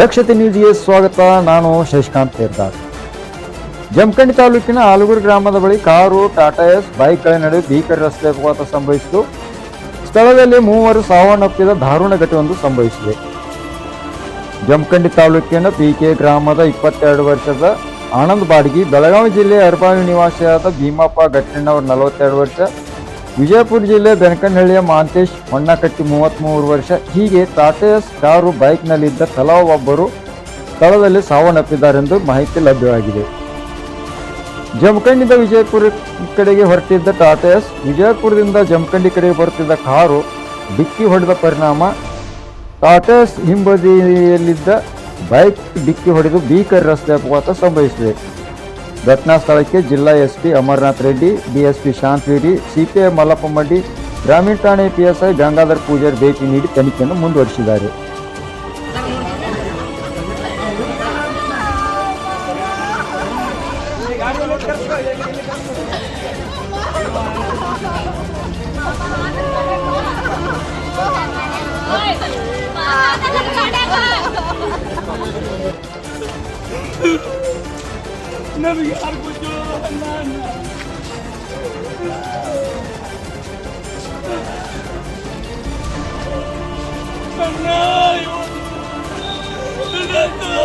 ದಕ್ಷತೆ ನ್ಯೂಸ್ಗೆ ಸ್ವಾಗತ. ನಾನು ಶಶಿಕಾಂತ್ ತೇರ್ದಾರ್ ಜಮಖಂಡಿ ತಾಲೂಕಿನ ಆಲೂರು ಗ್ರಾಮದ ಬಳಿ ಕಾರು, ಟಾಟಾ ಎಸ್ ಬೈಕ್ಗಳ ನಡುವೆ ಭೀಕರ ರಸ್ತೆ ಅಪಘಾತ ಸಂಭವಿಸಿತು ಸ್ಥಳದಲ್ಲಿ ಮೂವರು ಸಾವನ್ನಪ್ಪಿದ ದಾರುಣ ಘಟನೆಯೊಂದು ಸಂಭವಿಸಿದೆ. ಜಮಖಂಡಿ ತಾಲೂಕಿನ ಪಿಕೆ ಗ್ರಾಮದ ಇಪ್ಪತ್ತೆರಡು ವರ್ಷದ ಆನಂದ್ ಬಾಡ್ಗಿ, ಬೆಳಗಾವಿ ಜಿಲ್ಲೆಯ ಅರ್ಬಾವಿ ನಿವಾಸಿಯಾದ ಭೀಮಪ್ಪ ಘಟ್ಟಣ್ಣವರು ನಲವತ್ತೆರಡು ವರ್ಷ ವಿಜಯಪುರ ಜಿಲ್ಲೆ ಬೆನಕನಹಳ್ಳಿಯ ಮಾಂತೇಶ್ ಹೊನ್ನಕಟ್ಟಿ ಮೂವತ್ತ್ಮೂರು ವರ್ಷ. ಹೀಗೆ ಟಾಟಾ ಕಾರು ಬೈಕ್ನಲ್ಲಿದ್ದ ತಲಾ ಒಬ್ಬರು ಸ್ಥಳದಲ್ಲಿ ಸಾವನ್ನಪ್ಪಿದ್ದಾರೆಂದು ಮಾಹಿತಿ ಲಭ್ಯವಾಗಿದೆ. ಜಮಖಂಡಿಯಿಂದ ವಿಜಯಪುರ ಕಡೆಗೆ ಹೊರಟಿದ್ದ ಟಾಟಾ ವಿಜಯಪುರದಿಂದ ಜಮಖಂಡಿ ಕಡೆಗೆ ಬರುತ್ತಿದ್ದ ಕಾರು ಡಿಕ್ಕಿ ಹೊಡೆದ ಪರಿಣಾಮ. ಟಾಟಾ ಎಸ್ ಹಿಂಬದಿಯಲ್ಲಿದ್ದ ಬೈಕ್ ಡಿಕ್ಕಿ ಹೊಡೆದು ಭೀಕರ ರಸ್ತೆ ಅಪಘಾತ ಸಂಭವಿಸಿದೆ. ಘಟನಾ ಸ್ಥಳಕ್ಕೆ ಜಿಲ್ಲಾ SP Amarnath Reddy, DSP Shantaveeri CPI Mallappa Maddi ಗ್ರಾಮೀಣ ಠಾಣೆ ಪಿಎಸ್ಐ ಗಂಗಾಧರ್ ಪೂಜಾರಿ ಭೇಟಿ ನೀಡಿ ತನಿಖೆಯನ್ನು ಮುಂದುವರಿಸಿದ್ದಾರೆ. Nabigar ko Diyohanan. Tanay! Tanay!